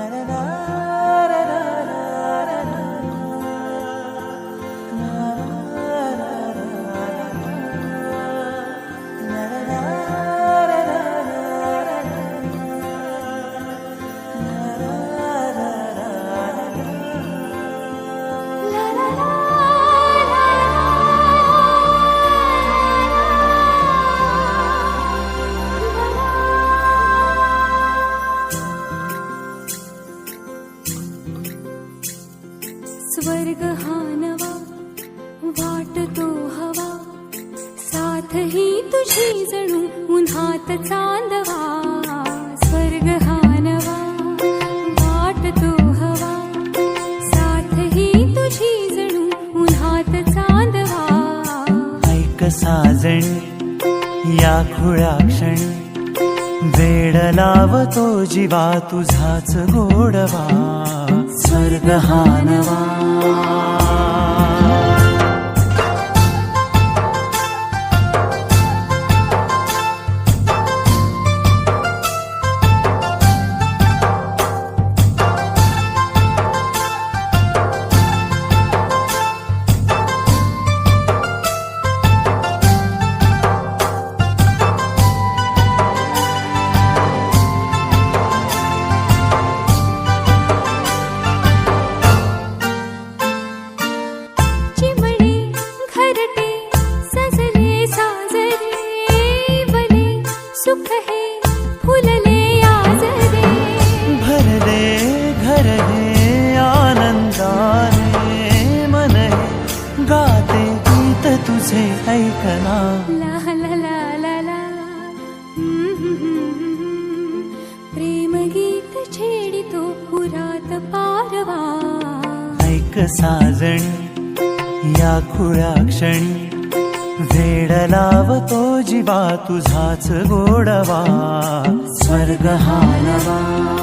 na na na स्वर्ग हा नवा वाटतो हवा. साथ ही तुझी जणू उन्हात चांदवा. स्वर्ग हा नवा वाटतो हवा. साथ ही तुझी जणू उन्हात चांदवा. ऐक साजण या खुळ्या क्षण. वेड लावतो जीवा तुझाच गोडवा. स्वर्ग तुझे ऐकना. प्रेम गीत छेडितो पुरात पारवा. ऐक साजणी या खुळ्या क्षणी. वेड लावतो जीवा तुझाच गोडवा. स्वर्ग हा नवा